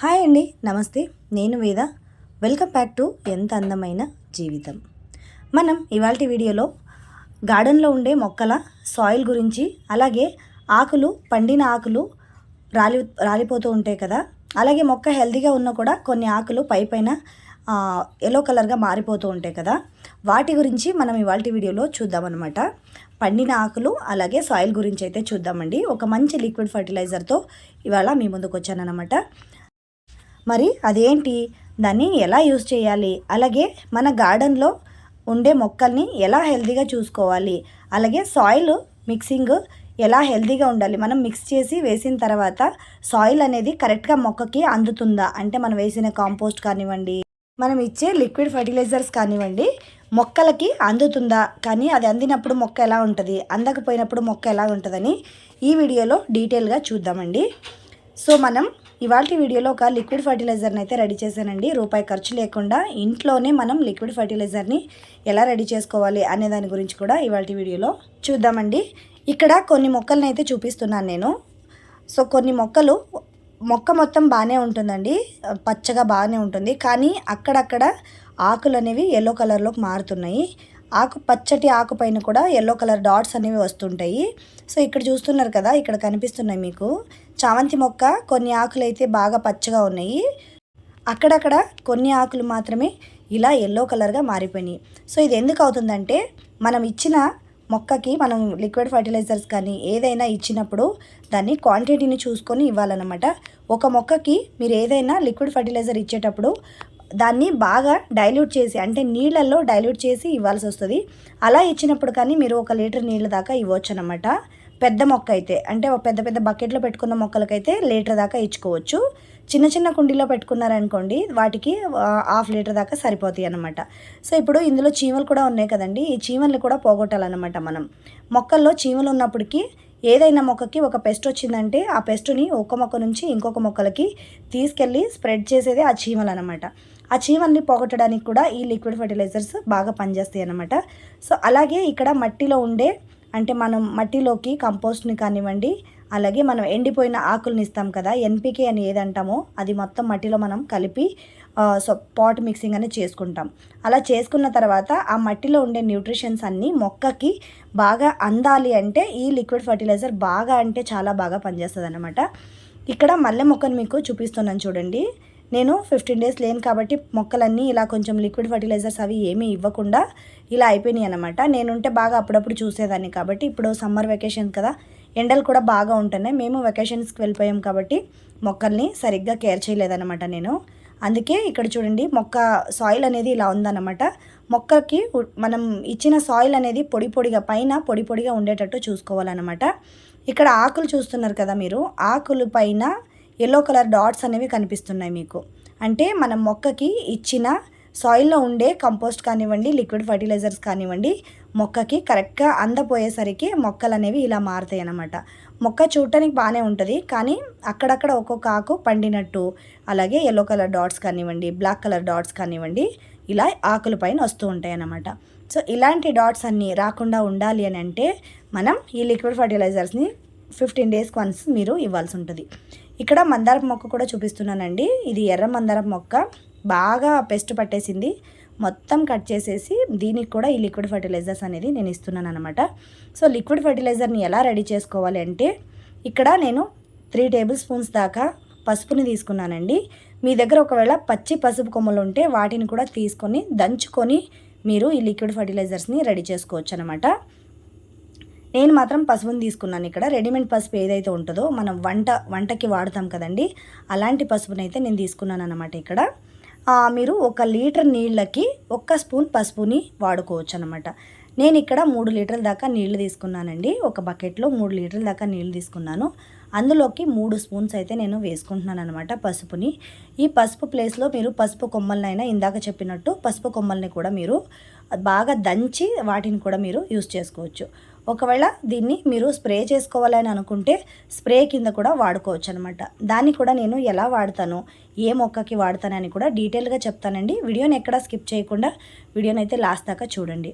Hi అండి నమస్తే. నేను వేద. వెల్కమ్ బ్యాక్ టు ఎంత అందమైన జీవితం. మనం ఇవాళ వీడియోలో గార్డెన్లో ఉండే మొక్కల సాయిల్ గురించి అలాగే ఆకులు పండిన ఆకులు రాలి రాలిపోతూ ఉంటాయి కదా. అలాగే మొక్క హెల్తీగా ఉన్నా కూడా కొన్ని ఆకులు పై పైన ఎల్లో కలర్గా మారిపోతూ ఉంటాయి కదా. వాటి గురించి మనం ఇవాళ వీడియోలో చూద్దామన్నమాట. పండిన ఆకులు అలాగే సాయిల్ గురించి అయితే చూద్దామండి. ఒక మంచి లిక్విడ్ ఫర్టిలైజర్తో ఇవాళ మీ ముందుకు వచ్చానమాట మరి అదేంటి? దాన్ని ఎలా యూజ్ చేయాలి? అలాగే మన గార్డెన్లో ఉండే మొక్కల్ని ఎలా హెల్తీగా చూసుకోవాలి? అలాగే సాయిల్ మిక్సింగ్ ఎలా హెల్తీగా ఉండాలి? మనం మిక్స్ చేసి వేసిన తర్వాత సాయిల్ అనేది కరెక్ట్గా మొక్కకి అందుతుందా? అంటే మనం వేసిన కాంపోస్ట్ కానివ్వండి మనం ఇచ్చే లిక్విడ్ ఫర్టిలైజర్స్ కానివ్వండి మొక్కలకి అందుతుందా? కానీ అది అందినప్పుడు మొక్క ఎలా ఉంటుంది? అందకపోయినప్పుడు మొక్క ఎలా ఉంటుందని ఈ వీడియోలో డీటెయిల్గా చూద్దామండి. సో మనం ఇవాళ వీడియోలో ఒక లిక్విడ్ ఫర్టిలైజర్ని అయితే రెడీ చేశానండి. రూపాయి ఖర్చు లేకుండా ఇంట్లోనే మనం లిక్విడ్ ఫర్టిలైజర్ని ఎలా రెడీ చేసుకోవాలి అనే దాని గురించి కూడా ఇవాళ వీడియోలో చూద్దామండి. ఇక్కడ కొన్ని మొక్కలను అయితే చూపిస్తున్నాను నేను. సో కొన్ని మొక్కలు మొక్క మొత్తం బాగానే ఉంటుందండి. పచ్చగా బాగానే ఉంటుంది. కానీ అక్కడక్కడ ఆకులు అనేవి ఎల్లో కలర్లోకి మారుతున్నాయి. ఆకు పచ్చటి ఆకు పైన కూడా ఎల్లో కలర్ డాట్స్ అనేవి వస్తుంటాయి. సో ఇక్కడ చూస్తున్నారు కదా ఇక్కడ కనిపిస్తున్నాయి మీకు. చామంతి మొక్క కొన్ని ఆకులు అయితే బాగా పచ్చగా ఉన్నాయి. అక్కడక్కడ కొన్ని ఆకులు మాత్రమే ఇలా ఎల్లో కలర్గా మారిపోయినాయి. సో ఇది ఎందుకు అవుతుందంటే మనం ఇచ్చిన మొక్కకి మనం లిక్విడ్ ఫర్టిలైజర్స్ కానీ ఏదైనా ఇచ్చినప్పుడు దాన్ని క్వాంటిటీని చూసుకొని ఇవ్వాలన్నమాట. ఒక మొక్కకి మీరు ఏదైనా లిక్విడ్ ఫర్టిలైజర్ ఇచ్చేటప్పుడు దాన్ని బాగా డైల్యూట్ చేసి అంటే నీళ్ళల్లో డైల్యూట్ చేసి ఇవ్వాల్సి వస్తుంది. అలా ఇచ్చినప్పుడు కానీ మీరు ఒక లీటర్ నీళ్ళ దాకా ఇవ్వచ్చు అనమాట పెద్ద మొక్క అయితే అంటే పెద్ద పెద్ద బకెట్లో పెట్టుకున్న మొక్కలకైతే లీటర్ దాకా ఇచ్చుకోవచ్చు. చిన్న చిన్న కుండీలో పెట్టుకున్నారనుకోండి వాటికి హాఫ్ లీటర్ దాకా సరిపోతాయి అనమాట సో ఇప్పుడు ఇందులో చీమలు కూడా ఉన్నాయి కదండి ఈ చీమల్ని కూడా పోగొట్టాలన్నమాట మనం. మొక్కల్లో చీమలు ఉన్నప్పటికీ ఏదైనా మొక్కకి ఒక పెస్ట్ వచ్చిందంటే ఆ పెస్ట్ని ఒక మొక్క నుంచి ఇంకొక మొక్కలకి తీసుకెళ్ళి స్ప్రెడ్ చేసేది ఆ చీమలు అనమాట ఆ చీమల్ని పోగొట్టడానికి కూడా ఈ లిక్విడ్ ఫర్టిలైజర్స్ బాగా పనిచేస్తాయి అనమాట సో అలాగే ఇక్కడ మట్టిలో ఉండే అంటే మనం మట్టిలోకి కంపోస్ట్ని కానివ్వండి అలాగే మనం ఎండిపోయిన ఆకుల్ని ఇస్తాం కదా ఎన్పికే అని ఏదంటామో అది మొత్తం మట్టిలో మనం కలిపి సో పాట్ మిక్సింగ్ అనేది చేసుకుంటాం. అలా చేసుకున్న తర్వాత ఆ మట్టిలో ఉండే న్యూట్రిషన్స్ అన్నీ మొక్కకి బాగా అందాలి అంటే ఈ లిక్విడ్ ఫర్టిలైజర్ బాగా అంటే చాలా బాగా పనిచేస్తుంది అనమాట ఇక్కడ మల్లె మొక్కను మీకు చూపిస్తున్నాను చూడండి. నేను ఫిఫ్టీన్ డేస్ లేను కాబట్టి మొక్కలన్నీ ఇలా కొంచెం లిక్విడ్ ఫర్టిలైజర్స్ అవి ఏమీ ఇవ్వకుండా ఇలా అయిపోయినాయి అనమాట నేనుంటే బాగా అప్పుడప్పుడు చూసేదాన్ని కాబట్టి ఇప్పుడు సమ్మర్ వెకేషన్ కదా ఎండలు కూడా బాగా ఉంటున్నాయి. మేము వెకేషన్స్కి వెళ్ళిపోయాం కాబట్టి మొక్కల్ని సరిగ్గా కేర్ చేయలేదన్నమాట నేను. అందుకే ఇక్కడ చూడండి మొక్క సాయిల్ అనేది ఇలా ఉందన్నమాట. మొక్కకి మనం ఇచ్చిన సాయిల్ అనేది పొడి పొడిగా పైన పొడి పొడిగా ఉండేటట్టు చూసుకోవాలన్నమాట. ఇక్కడ ఆకులు చూస్తున్నారు కదా మీరు ఆకులు పైన ఎల్లో కలర్ డాట్స్ అనేవి కనిపిస్తున్నాయి మీకు. అంటే మనం మొక్కకి ఇచ్చిన సాయిల్లో ఉండే కంపోస్ట్ కానివ్వండి లిక్విడ్ ఫర్టిలైజర్స్ కానివ్వండి మొక్కకి కరెక్ట్గా అందపోయేసరికి మొక్కలు అనేవి ఇలా మారుతాయి అన్నమాట. మొక్క చూడటానికి బాగానే ఉంటుంది కానీ అక్కడక్కడ ఒక్కొక్క ఆకు పండినట్టు అలాగే ఎల్లో కలర్ డాట్స్ కానివ్వండి బ్లాక్ కలర్ డాట్స్ కానివ్వండి ఇలా ఆకుల పైన వస్తూ ఉంటాయి అన్నమాట. సో ఇలాంటి డాట్స్ అన్నీ రాకుండా ఉండాలి అని అంటే మనం ఈ లిక్విడ్ ఫర్టిలైజర్స్ని ఫిఫ్టీన్ డేస్కి వన్స్ మీరు ఇవ్వాల్సి ఉంటుంది. ఇక్కడ మందారం మొక్క కూడా చూపిస్తున్నానండి. ఇది ఎర్ర మందారం మొక్క. బాగా పెస్ట్ పట్టేసింది. మొత్తం కట్ చేసేసి దీనికి కూడా ఈ లిక్విడ్ ఫర్టిలైజర్స్ అనేది నేను ఇస్తున్నాను అనమాట సో లిక్విడ్ ఫర్టిలైజర్ని ఎలా రెడీ చేసుకోవాలి అంటే ఇక్కడ నేను త్రీ టేబుల్ స్పూన్స్ దాకా పసుపుని తీసుకున్నానండి. మీ దగ్గర ఒకవేళ పచ్చి పసుపు కొమ్మలు ఉంటే వాటిని కూడా తీసుకొని దంచుకొని మీరు ఈ లిక్విడ్ ఫర్టిలైజర్స్ని రెడీ చేసుకోవచ్చు అనమాట నేను మాత్రం పసుపుని తీసుకున్నాను ఇక్కడ. రెడీమేడ్ పసుపు ఏదైతే ఉంటుందో మనం వంట వంటకి వాడతాం కదండి అలాంటి పసుపునైతే నేను తీసుకున్నాను అనమాట ఇక్కడ. మీరు ఒక లీటర్ నీళ్ళకి ఒక్క స్పూన్ పసుపుని వాడుకోవచ్చు అనమాట నేను ఇక్కడ మూడు లీటర్ల దాకా నీళ్ళు తీసుకున్నానండి. ఒక బకెట్లో మూడు లీటర్ల దాకా నీళ్ళు తీసుకున్నాను. అందులోకి మూడు స్పూన్స్ అయితే నేను వేసుకుంటున్నాను అనమాట పసుపుని. ఈ పసుపు ప్లేస్లో మీరు పసుపు కొమ్మలనైనా ఇందాక చెప్పినట్టు పసుపు కొమ్మల్ని కూడా మీరు బాగా దంచి వాటిని కూడా మీరు యూస్ చేసుకోవచ్చు. ఒకవేళ దీన్ని మీరు స్ప్రే చేసుకోవాలని అనుకుంటే స్ప్రే కింద కూడా వాడుకోవచ్చు అనమాట దాన్ని కూడా నేను ఎలా వాడతాను ఏ మొక్కకి వాడతానని కూడా డీటెయిల్గా చెప్తానండి. వీడియోని ఎక్కడా స్కిప్ చేయకుండా వీడియోని అయితే లాస్ట్ దాకా చూడండి.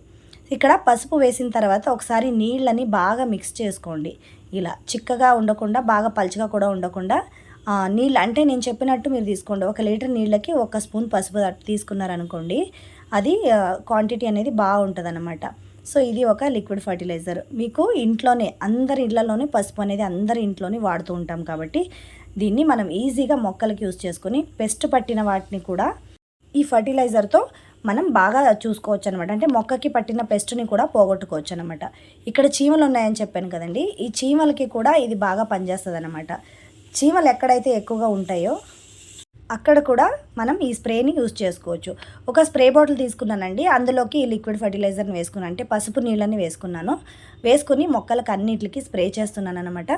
ఇక్కడ పసుపు వేసిన తర్వాత ఒకసారి నీళ్ళని బాగా మిక్స్ చేసుకోండి. ఇలా చిక్కగా ఉండకుండా బాగా పలుచగా కూడా ఉండకుండా నీళ్ళు అంటే నేను చెప్పినట్టు మీరు తీసుకోండి. ఒక లీటర్ నీళ్ళకి ఒక స్పూన్ పసుపు తీసుకున్నారనుకోండి అది క్వాంటిటీ అనేది బాగుంటుంది అనమాట సో ఇది ఒక లిక్విడ్ ఫర్టిలైజర్. మీకు ఇంట్లోనే అందరి ఇళ్ళలోనే పసుపు అనేది అందరి ఇంట్లోనే వాడుతూ ఉంటాం కాబట్టి దీన్ని మనం ఈజీగా మొక్కలకి యూస్ చేసుకొని పెస్ట్ పట్టిన వాటిని కూడా ఈ ఫర్టిలైజర్తో మనం బాగా చూసుకోవచ్చు అనమాట అంటే మొక్కకి పట్టిన పెస్ట్ని కూడా పోగొట్టుకోవచ్చు అనమాట ఇక్కడ చీమలు ఉన్నాయని చెప్పాను కదండి. ఈ చీమలకి కూడా ఇది బాగా పనిచేస్తుంది అనమాట చీమలు ఎక్కడైతే ఎక్కువగా ఉంటాయో అక్కడ కూడా మనం ఈ స్ప్రేని యూస్ చేసుకోవచ్చు. ఒక స్ప్రే బాటిల్ తీసుకున్నానండి. అందులోకి ఈ లిక్విడ్ ఫర్టిలైజర్ని వేసుకున్నాను అంటే పసుపు నీళ్ళని వేసుకున్నాను. వేసుకుని మొక్కలకు అన్నిటికి స్ప్రే చేస్తున్నాను అనమాట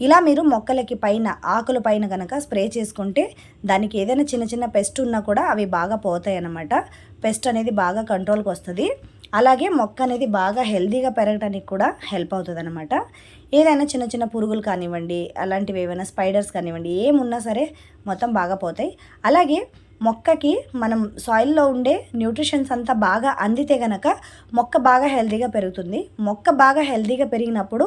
ఇలా మీరు మొక్కలకి పైన ఆకుల పైన కనుక స్ప్రే చేసుకుంటే దానికి ఏదైనా చిన్న చిన్న పెస్ట్ ఉన్నా కూడా అవి బాగా పోతాయి అన్నమాట పెస్ట్ అనేది బాగా కంట్రోల్కి వస్తుంది. అలాగే మొక్క అనేది బాగా హెల్దీగా పెరగడానికి కూడా హెల్ప్ అవుతుంది అనమాట ఏదైనా చిన్న చిన్న పురుగులు కానివ్వండి అలాంటివి ఏమైనా స్పైడర్స్ కానివ్వండి ఏమున్నా సరే మొత్తం బాగా పోతాయి. అలాగే మొక్కకి మనం సాయిల్లో ఉండే న్యూట్రిషన్స్ అంతా బాగా అందితే గనక మొక్క బాగా హెల్తీగా పెరుగుతుంది. మొక్క బాగా హెల్తీగా పెరిగినప్పుడు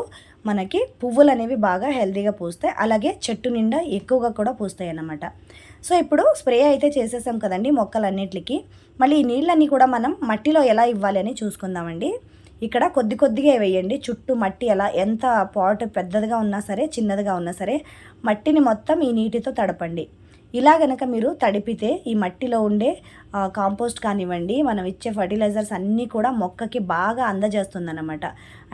మనకి పువ్వులు అనేవి బాగా హెల్తీగా పూస్తాయి. అలాగే చెట్టు నిండా ఎక్కువగా కూడా పూస్తాయి అన్నమాట సో ఇప్పుడు స్ప్రే అయితే చేసేసాం కదండి మొక్కలన్నిటికీ మళ్ళీ ఈ నీళ్ళన్నీ కూడా మనం మట్టిలో ఎలా ఇవ్వాలి అని చూసుకుందామండి. ఇక్కడ కొద్ది కొద్దిగా వేయండి. చుట్టూ మట్టి ఎలా ఎంత పాట్ పెద్దదిగా ఉన్నా సరే చిన్నదిగా ఉన్నా సరే మట్టిని మొత్తం ఈ నీటితో తడపండి. ఇలా గనక మీరు తడిపితే ఈ మట్టిలో ఉండే కాంపోస్ట్ కానివ్వండి మనం ఇచ్చే ఫర్టిలైజర్స్ అన్నీ కూడా మొక్కకి బాగా అందజేస్తుందన్నమాట.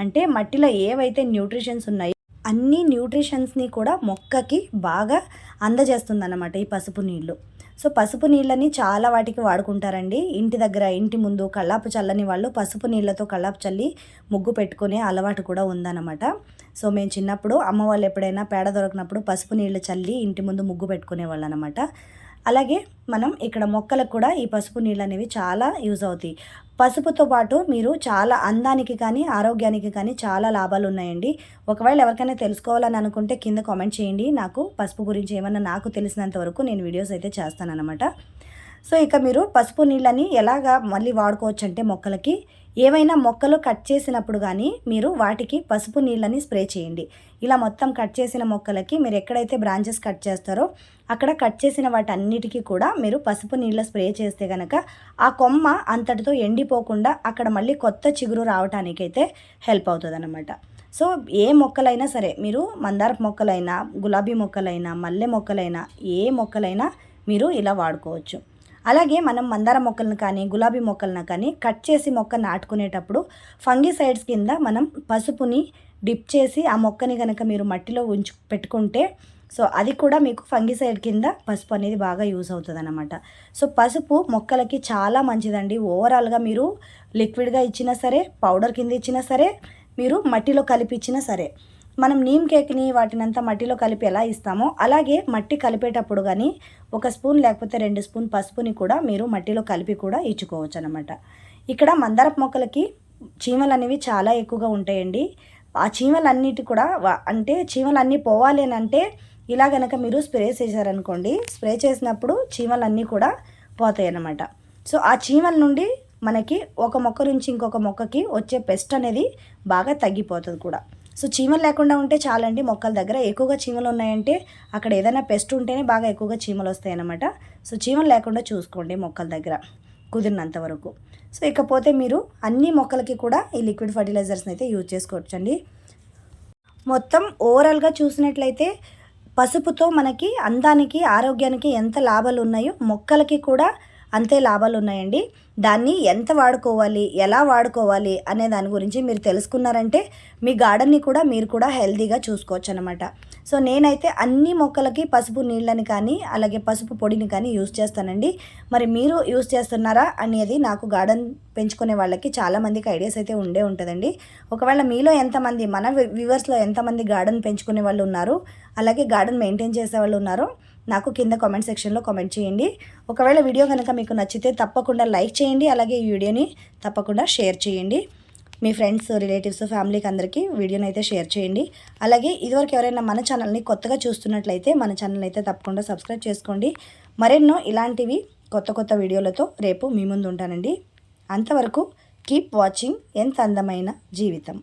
అంటే మట్టిలో ఏవైతే న్యూట్రిషన్స్ ఉన్నాయో అన్ని న్యూట్రిషన్స్ని కూడా మొక్కకి బాగా అందజేస్తుందన్నమాట ఈ పసుపు నీళ్ళు సో పసుపు నీళ్ళని చాలా వాటికి వాడుకుంటారండి. ఇంటి దగ్గర ఇంటి ముందు కళ్ళాపు చల్లని వాళ్ళు పసుపు నీళ్ళతో కళ్ళాపు చల్లి ముగ్గు పెట్టుకునే అలవాటు కూడా ఉందన్నమాట. సో మేము చిన్నప్పుడు అమ్మ వాళ్ళు ఎప్పుడైనా పేడ దొరికినప్పుడు పసుపు నీళ్ళు చల్లి ఇంటి ముందు ముగ్గు పెట్టుకునే వాళ్ళు అనమాట అలాగే మనం ఇక్కడ మొక్కలకు కూడా ఈ పసుపు నీళ్ళు అనేవి చాలా యూజ్ అవుతాయి. పసుపుతో పాటు మీరు చాలా అందానికి కానీ ఆరోగ్యానికి కానీ చాలా లాభాలు ఉన్నాయండి. ఒకవేళ ఎవరికైనా తెలుసుకోవాలని అనుకుంటే కింద కామెంట్ చేయండి. నాకు పసుపు గురించి ఏమన్నా నాకు తెలిసినంత వరకు నేను వీడియోస్ అయితే చేస్తానన్నమాట. సో ఇక మీరు పసుపు నీళ్ళని ఎలాగా మళ్ళీ వాడుకోవచ్చు అంటే మొక్కలకి ఏవైనా మొక్కలు కట్ చేసినప్పుడు కానీ మీరు వాటికి పసుపు నీళ్ళని స్ప్రే చేయండి. ఇలా మొత్తం కట్ చేసిన మొక్కలకి మీరు ఎక్కడైతే బ్రాంచెస్ కట్ చేస్తారో అక్కడ కట్ చేసిన వాటన్నిటికీ కూడా మీరు పసుపు నీళ్ళ స్ప్రే చేస్తే కనుక ఆ కొమ్మ అంతటితో ఎండిపోకుండా అక్కడ మళ్ళీ కొత్త చిగురు రావటానికైతే హెల్ప్ అవుతుంది అనమాట సో ఏ మొక్కలైనా సరే మీరు మందారపు మొక్కలైనా గులాబీ మొక్కలైనా మల్లె మొక్కలైనా ఏ మొక్కలైనా మీరు ఇలా వాడుకోవచ్చు. అలాగే మనం మందార మొక్కలను కానీ గులాబీ మొక్కలను కానీ కట్ చేసి మొక్క నాటుకునేటప్పుడు ఫంగిసైడ్స్ కింద మనం పసుపుని డిప్ చేసి ఆ మొక్కని కనుక మీరు మట్టిలో ఉంచు పెట్టుకుంటే సో అది కూడా మీకు ఫంగిసైడ్ కింద పసుపు అనేది బాగా యూజ్ అవుతుంది అనమాట సో పసుపు మొక్కలకి చాలా మంచిదండి. ఓవరాల్గా మీరు లిక్విడ్గా ఇచ్చినా సరే పౌడర్ కింద ఇచ్చినా సరే మీరు మట్టిలో కలిపి ఇచ్చినా సరే మనం నీమ్ కేక్ని వాటినంతా మట్టిలో కలిపి ఎలా ఇస్తామో అలాగే మట్టి కలిపేటప్పుడు కానీ ఒక స్పూన్ లేకపోతే రెండు స్పూన్ పసుపుని కూడా మీరు మట్టిలో కలిపి కూడా ఇచ్చుకోవచ్చు అనమాట ఇక్కడ మందారపు మొక్కలకి చీమలు అనేవి చాలా ఎక్కువగా ఉంటాయండి. ఆ చీమలన్నిటి కూడా అంటే చీమలన్నీ పోవాలి అని అంటే ఇలా గనక మీరు స్ప్రే చేశారనుకోండి స్ప్రే చేసినప్పుడు చీమలన్నీ కూడా పోతాయి అన్నమాట సో ఆ చీమల నుండి మనకి ఒక మొక్క నుంచి ఇంకొక మొక్కకి వచ్చే పెస్ట్ అనేది బాగా తగ్గిపోతుంది కూడా. సో చీమలు లేకుండా ఉంటే చాలండి మొక్కల దగ్గర. ఎక్కువగా చీమలు ఉన్నాయంటే అక్కడ ఏదైనా పెస్ట్ ఉంటేనే బాగా ఎక్కువగా చీమలు వస్తాయి అన్నమాట. సో చీమలు లేకుండా చూసుకోండి మొక్కల దగ్గర కుదిరినంత వరకు. సో ఇకపోతే మీరు అన్ని మొక్కలకి కూడా ఈ లిక్విడ్ ఫర్టిలైజర్స్ని అయితే యూజ్ చేసుకోవచ్చండి. మొత్తం ఓవరాల్గా చూసినట్లయితే పసుపుతో మనకి అందానికి ఆరోగ్యానికి ఎంత లాభాలు ఉన్నాయో మొక్కలకి కూడా అంతే లాభాలు ఉన్నాయండి. దాన్ని ఎంత వాడుకోవాలి ఎలా వాడుకోవాలి అనే దాని గురించి మీరు తెలుసుకున్నారంటే మీ గార్డెన్ని కూడా మీరు కూడా హెల్తీగా చూసుకోవచ్చు అనమాట సో నేనైతే అన్ని మొక్కలకి పసుపు నీళ్ళని కానీ అలాగే పసుపు పొడిని కానీ యూస్ చేస్తానండి. మరి మీరు యూస్ చేస్తున్నారా అనేది నాకు గార్డెన్ పెంచుకునే వాళ్ళకి చాలామందికి ఐడియాస్ అయితే ఉండే ఉంటుందండి. ఒకవేళ మీలో ఎంతమంది మన వ్యూవర్స్లో ఎంతమంది గార్డెన్ పెంచుకునే వాళ్ళు ఉన్నారు అలాగే గార్డెన్ మెయింటైన్ చేసే వాళ్ళు ఉన్నారు నాకు కింద కామెంట్ సెక్షన్లో కామెంట్ చేయండి. ఒకవేళ వీడియో కనుక మీకు నచ్చితే తప్పకుండా లైక్ చేయండి అలాగే ఈ వీడియోని తప్పకుండా షేర్ చేయండి. మీ ఫ్రెండ్స్ రిలేటివ్స్ ఫ్యామిలీకి అందరికీ వీడియోని అయితే షేర్ చేయండి. అలాగే ఇదివరకు ఎవరైనా మన ఛానల్ని కొత్తగా చూస్తున్నట్లయితే మన ఛానల్ అయితే తప్పకుండా సబ్స్క్రైబ్ చేసుకోండి. మరెన్నో ఇలాంటివి కొత్త కొత్త వీడియోలతో రేపు మీ ముందు ఉంటానండి. అంతవరకు కీప్ వాచింగ్ ఎంత అందమైన జీవితం.